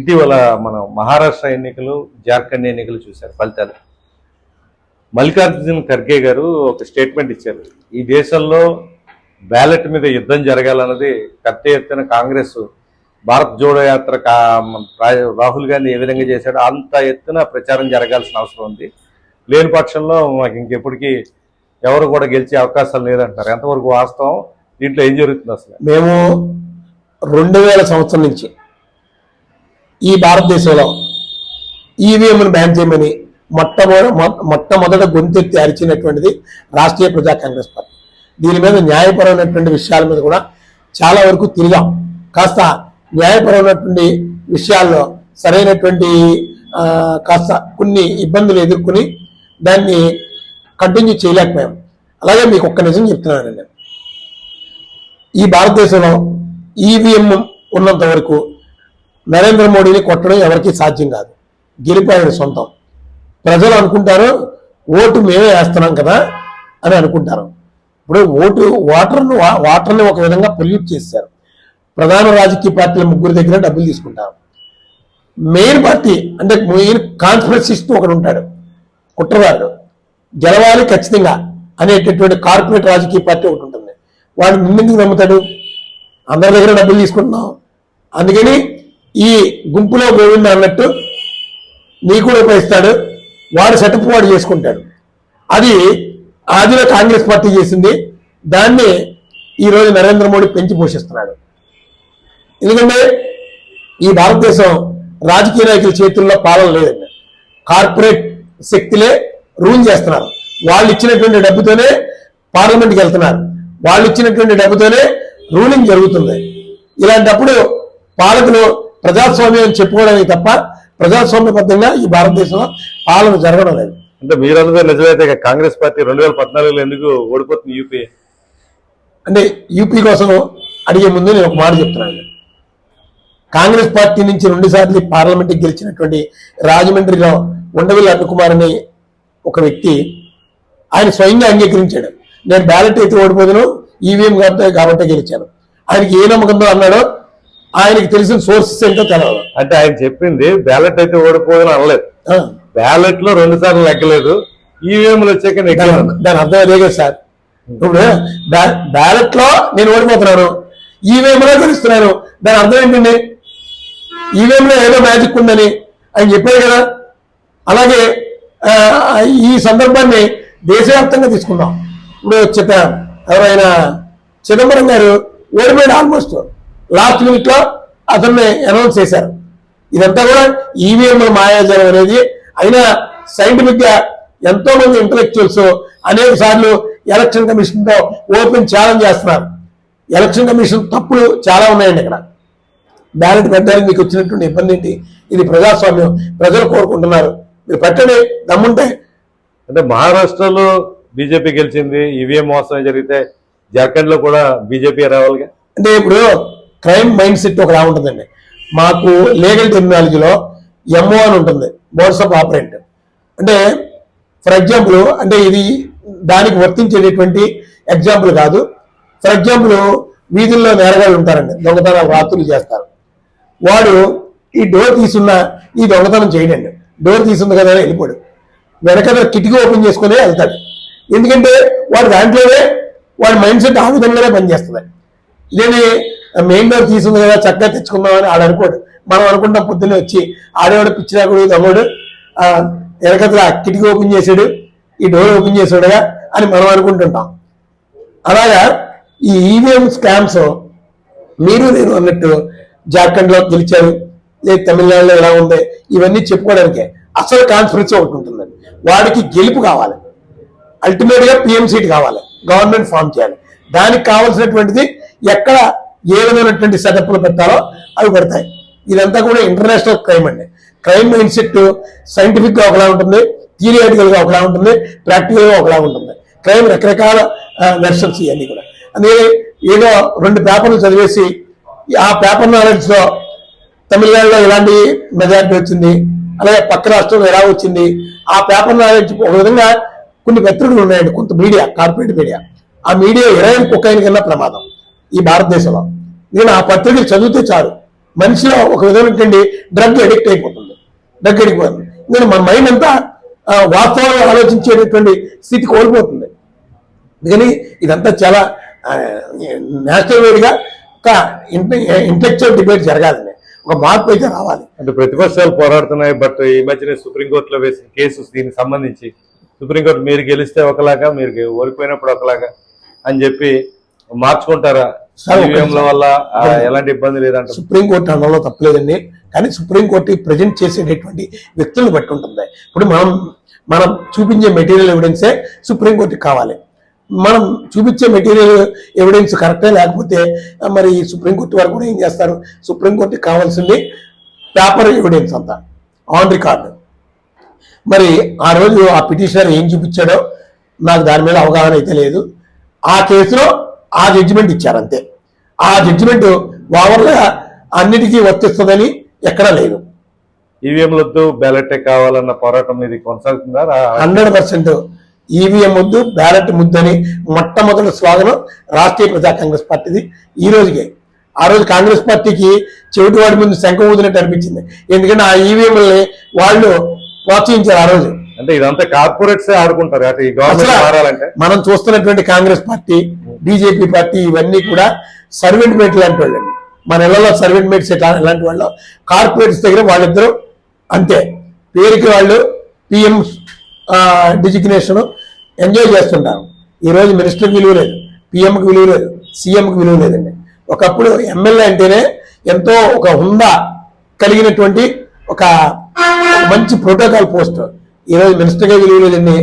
ఇటీవల మనం మహారాష్ట్ర ఎన్నికలు జార్ఖండ్ ఎన్నికలు చూశారు ఫలితాలు. మల్లికార్జున్ ఖర్గే గారు ఒక స్టేట్మెంట్ ఇచ్చారు. ఈ దేశంలో బ్యాలెట్ మీద యుద్ధం జరగాలన్నది పెద్ద ఎత్తున కాంగ్రెస్ భారత్ జోడో యాత్ర కా రాహుల్ గాంధీ ఏ విధంగా చేశాడో అంత ఎత్తున ప్రచారం జరగాల్సిన అవసరం ఉంది. లేని పక్షంలో మాకు ఇంకెప్పటికీ ఎవరు కూడా గెలిచే అవకాశాలు లేదంటారు ఎంతవరకు వాస్తవం? దీంట్లో ఏం జరుగుతుంది అసలు? మేము రెండు వేల సంవత్సరం నుంచి ఈ భారతదేశంలో ఈవీఎంను బ్యాన్ చేయమని మొట్టమొదటి మొట్టమొదట గొంతెత్తి అరిచినటువంటిది రాష్ట్రీయ ప్రజా కాంగ్రెస్ పార్టీ. దీని మీద న్యాయపరమైనటువంటి విషయాల మీద కూడా చాలా వరకు తిరిగాం. కాస్త న్యాయపరమైనటువంటి విషయాల్లో సరైనటువంటి కాస్త కొన్ని ఇబ్బందులు ఎదుర్కొని దాన్ని కంటిన్యూ చేయలేకపోయాం. అలాగే మీకు ఒక్క నిజం చెప్తున్నానండి. నేను ఈ భారతదేశంలో ఈవీఎం ఉన్నంత వరకు నరేంద్ర మోడీని కొట్టడం ఎవరికీ సాధ్యం కాదు. గెలిపి ఆయన సొంతం. ప్రజలు అనుకుంటారు ఓటు మేమే వేస్తున్నాం కదా అని అనుకుంటారు. ఇప్పుడు ఓటు ఓటర్ను ఓటర్ని ఒక విధంగా పొల్యూట్ చేశారు. ప్రధాన రాజకీయ పార్టీల ముగ్గురు దగ్గర డబ్బులు తీసుకుంటారు. మెయిన్ పార్టీ అంటే మెయిన్ కాన్స్పిరసిస్ట్ ఒకడు ఉంటాడు కుట్రవాడు గెలవాలి ఖచ్చితంగా అనేటటువంటి కార్పొరేట్ రాజకీయ పార్టీ ఒకటి ఉంటుంది. వాడు నిన్నెందుకు నమ్ముతాడు? అందరి దగ్గర డబ్బులు తీసుకుంటున్నాం. అందుకని ఈ గుంపులో గోవింద అన్నట్టు నీ కూడా ఉపయోగిస్తాడు వాడు సెటప్ వాడు చేసుకుంటాడు. అది ఆదిలో కాంగ్రెస్ పార్టీ చేసింది. దాన్ని ఈరోజు నరేంద్ర మోడీ పెంచి పోషిస్తున్నాడు. ఎందుకంటే ఈ భారతదేశం రాజకీయ నాయకుల చేతుల్లో పాలన లేదండి. కార్పొరేట్ శక్తులే రూల్ చేస్తున్నారు. వాళ్ళు ఇచ్చినటువంటి డబ్బుతోనే పార్లమెంట్కి వెళ్తున్నారు. వాళ్ళు ఇచ్చినటువంటి డబ్బుతోనే రూలింగ్ జరుగుతుంది. ఇలాంటప్పుడు పాలకులు ప్రజాస్వామ్యం చెప్పుకోవడానికి తప్ప ప్రజాస్వామ్యబద్ధంగా ఈ భారతదేశంలో పాలన జరగడం లేదు. అంటే మీరన్నదే నిజమైతే ఇక కాంగ్రెస్ పార్టీ రెండు వేల పద్నాలుగులో ఎందుకు ఓడిపోతుంది యూపీ? అంటే యూపీ కోసం అడిగే ముందు నేను ఒక మాట చెప్తున్నాను. కాంగ్రెస్ పార్టీ నుంచి రెండు సార్లు పార్లమెంట్కి గెలిచినటువంటి రాజమండ్రిలో ఉండవిల్లి అన్నకుమార్ అనే ఒక వ్యక్తి ఆయన స్వయంగా అంగీకరించాడు. నేను బ్యాలెట్ అయితే ఓడిపోదును ఈవీఎం కాబట్టి కాబట్టి గెలిచాను. ఆయనకి ఏ నమ్మకంతో అన్నాడో ఆయనకి తెలిసిన సోర్సెస్ ఏంటో తెలవదు అంటే ఆయన చెప్పింది బ్యాలెట్ అయితే ఓడిపోదని అనలేదు. బ్యాలెట్లో రెండు సార్లు లెక్కలేదు ఈవీఎంలు వచ్చాక దాని దాని అర్థం అదే కదా సార్. ఇప్పుడు బ్యాలెట్లో నేను ఓడిపోతున్నాను ఈవీఎం లో గెలుస్తున్నాను దాని అర్థం ఏంటండి? ఈవీఎం లో ఏదో మ్యాజిక్ ఉందని ఆయన చెప్పారు కదా. అలాగే ఈ సందర్భాన్ని దేశవ్యాప్తంగా తీసుకుందాం. ఇప్పుడు చిత ఎవరైనా చిదంబరం గారు ఓడిపోయాడు ఆల్మోస్ట్. లాస్ట్ మినిట్లో అతన్ని అనౌన్స్ చేశారు. ఇదంతా కూడా ఈవీఎం మాయాజాలం అనేది. అయినా సైంటిఫిక్గా ఎంతో మంది ఇంటలెక్చువల్స్ అనేక సార్లు ఎలక్షన్ కమిషన్తో ఓపెన్ ఛాలెంజ్ చేస్తున్నారు. ఎలక్షన్ కమిషన్ తప్పులు చాలా ఉన్నాయండి ఇక్కడ. బ్యాలెట్ పెట్టడానికి మీకు వచ్చినటువంటి ఇబ్బంది ఏంటి? ఇది ప్రజాస్వామ్యం. ప్రజలు కోరుకుంటున్నారు. మీరు పెట్టండి దమ్ముంటే. అంటే మహారాష్ట్రలో బీజేపీ గెలిచింది ఈవీఎం మోసం జరిగితే జార్ఖండ్లో కూడా బీజేపీ రావాలిగా? అంటే ఇప్పుడు క్రైమ్ మైండ్ సెట్ ఒకలా ఉంటుందండి. మాకు లీగల్ టెక్నాలజీలో ఎంఓ అని ఉంటుంది బోర్డ్స్ ఆఫ్ ఆపరేట్ అంటే ఫర్ ఎగ్జాంపుల్ అంటే ఇది దానికి వర్తించేటటువంటి ఎగ్జాంపుల్ కాదు. ఫర్ ఎగ్జాంపుల్ వీధుల్లో నేరగాళ్ళు ఉంటారండి దొంగతనాలు రాత్రులు చేస్తారు. వాడు ఈ డోర్ తీసున్న ఈ దొంగతనం చేయడండి. డోర్ తీసుంది కదా అని వెళ్ళిపోడు. వెనకాల కిటికీ ఓపెన్ చేసుకునే వెళ్తాడు. ఎందుకంటే వాడు దాంట్లోనే వాడి మైండ్ సెట్ ఆ విధంగానే పనిచేస్తుంది. ఇదేని మెయిన్ డోర్ తీసుంది కదా చక్కగా తెచ్చుకుందామని ఆడు అనుకోడు. మనం అనుకుంటాం పొద్దున్నే వచ్చి ఆడేవాడు పిచ్చినాకుడు దమ్ముడు ఆ వెనకతల కిటికీ ఓపెన్ చేసాడు ఈ డోర్ ఓపెన్ చేసాడుగా అని మనం అనుకుంటుంటాం. అలాగా ఈ ఈవీఎం స్కామ్స్ మీరు నేను అన్నట్టు జార్ఖండ్లో గెలిచారు లేదు తమిళనాడులో ఎలా ఉంది ఇవన్నీ చెప్పుకోవడానికే. అసలు కాన్ఫరెన్స్ ఒకటి ఉంటుందండి. వాడికి గెలుపు కావాలి. అల్టిమేట్గా పిఎం సీట్ కావాలి. గవర్నమెంట్ ఫామ్ చేయాలి. దానికి కావాల్సినటువంటిది ఎక్కడ ఏ విధమైనటువంటి సెటప్లు పెట్టాలో అవి పెడతాయి. ఇదంతా కూడా ఇంటర్నేషనల్ క్రైమ్ అండి. క్రైమ్ ఇన్స్టిట్యూట్ సైంటిఫిక్గా ఒకలా ఉంటుంది థియరిటికల్గా ఒకలా ఉంటుంది ప్రాక్టికల్గా ఒకలా ఉంటుంది. క్రైమ్ రకరకాల వెర్షన్స్ ఇవన్నీ కూడా. అందుకే ఏదో రెండు పేపర్లు చదివేసి ఆ పేపర్ నాలెడ్జ్లో తమిళనాడులో ఎలాంటి మెజారిటీ వచ్చింది అలాగే పక్క రాష్ట్రంలో ఎలా వచ్చింది ఆ పేపర్ నాలెడ్జ్ ఒక విధంగా కొన్ని పత్రికలు ఉన్నాయండి. కొంత మీడియా కార్పొరేట్ మీడియా ఆ మీడియా ఇరవై కుక్కైన కన్నా ప్రమాదం ఈ భారతదేశంలో. నేను ఆ పత్రికలు చదివితే చాలు. మనిషిలో ఒక విధమైనటువంటి డ్రగ్ అడిక్ట్ అయిపోతుంది. డ్రగ్ అడిక్ట్ అవుతుంది నేను మన మైండ్ అంతా వాస్తవాలు ఆలోచించేటటువంటి స్థితి కోల్పోతుంది. అందుకని ఇదంతా చాలా నేషనల్ వేడిగా ఒక ఇంటెలెక్చువల్ డిబేట్ జరగాలండి ఒక మార్పు అయితే రావాలి. అంటే ప్రతిపక్షాలు పోరాడుతున్నాయి బట్ ఈ మధ్యనే సుప్రీంకోర్టులో వేసిన కేసు దీనికి సంబంధించి సుప్రీంకోర్టు మీరు గెలిస్తే ఒకలాగా మీరు ఓడిపోయినప్పుడు ఒకలాగా అని చెప్పి మార్చుకుంటారా? ఈవీఎంల వల్ల ఎలాంటి ఇబ్బంది లేదంట సుప్రీంకోర్టు అనడంలో తప్పలేదండి. కానీ సుప్రీంకోర్టు ప్రజెంట్ చేసేటటువంటి వ్యక్తులను బట్టి ఉంటుంది. ఇప్పుడు మనం మనం చూపించే మెటీరియల్ ఎవిడెన్సే సుప్రీంకోర్టుకి కావాలి. మనం చూపించే మెటీరియల్ ఎవిడెన్స్ కరెక్టే? లేకపోతే మరి సుప్రీంకోర్టు వారు కూడా ఏం చేస్తారు? సుప్రీంకోర్టుకి కావాల్సింది పేపర్ ఎవిడెన్స్ అంతా. On record. మరి ఆ రోజు ఆ పిటిషనర్ ఏం చూపించాడో నాకు దాని మీద అవగాహన అయితే లేదు. ఆ కేసులో ఆ జడ్జిమెంట్ ఇచ్చారు అంతే ఆ జడ్జిమెంట్ ఓవర్గా అన్నిటికీ వర్తిస్తుందని ఎక్కడా లేదు. ఈవీఎంలు వద్దు బ్యాలెటే కావాలన్న పోరాటం ఇది కొనసాగుతుందా? హండ్రెడ్ పర్సెంట్ ఈవీఎం ముద్దు బ్యాలెట్ ముద్దని మొట్టమొదటి స్లోగనం రాష్ట్రీయ ప్రజా కాంగ్రెస్ పార్టీది ఈ రోజుకే. ఆ రోజు కాంగ్రెస్ పార్టీకి చెవిటి వాడి ముందు శంఖం ఊదినట్టు అనిపించింది. ఎందుకంటే ఆ ఈవీఎంలని వాళ్ళు ప్రోత్సహించారు ఆ రోజు. అంటే ఇదంతా కార్పొరేట్సే ఆడుకుంటారు. అంటే ఈ గవర్నమెంట్ మారాలంటే. మనం చూస్తున్నటువంటి కాంగ్రెస్ పార్టీ బీజేపీ పార్టీ ఇవన్నీ కూడా సర్వెంట్ మేట్ లాంటి వాళ్ళండి మన ఇళ్ళలో సర్వెంట్ మేట్స్ ఇలాంటి వాళ్ళు కార్పొరేట్స్ దగ్గర వాళ్ళిద్దరూ అంతే. పేరుకి వాళ్ళు పిఎం డిజిగ్నేషన్ ఎంజాయ్ చేస్తుంటారు. ఈరోజు మినిస్టర్కి విలువ లేదు. పిఎంకి విలువ లేదు. సీఎంకి విలువ లేదండి. ఒకప్పుడు ఎమ్మెల్యే అంటేనే ఎంతో ఒక హుందా కలిగినటువంటి ఒక మంచి ప్రోటోకాల్ పోస్ట్ ఈరోజు మినిస్టర్గా విలువ లేదండి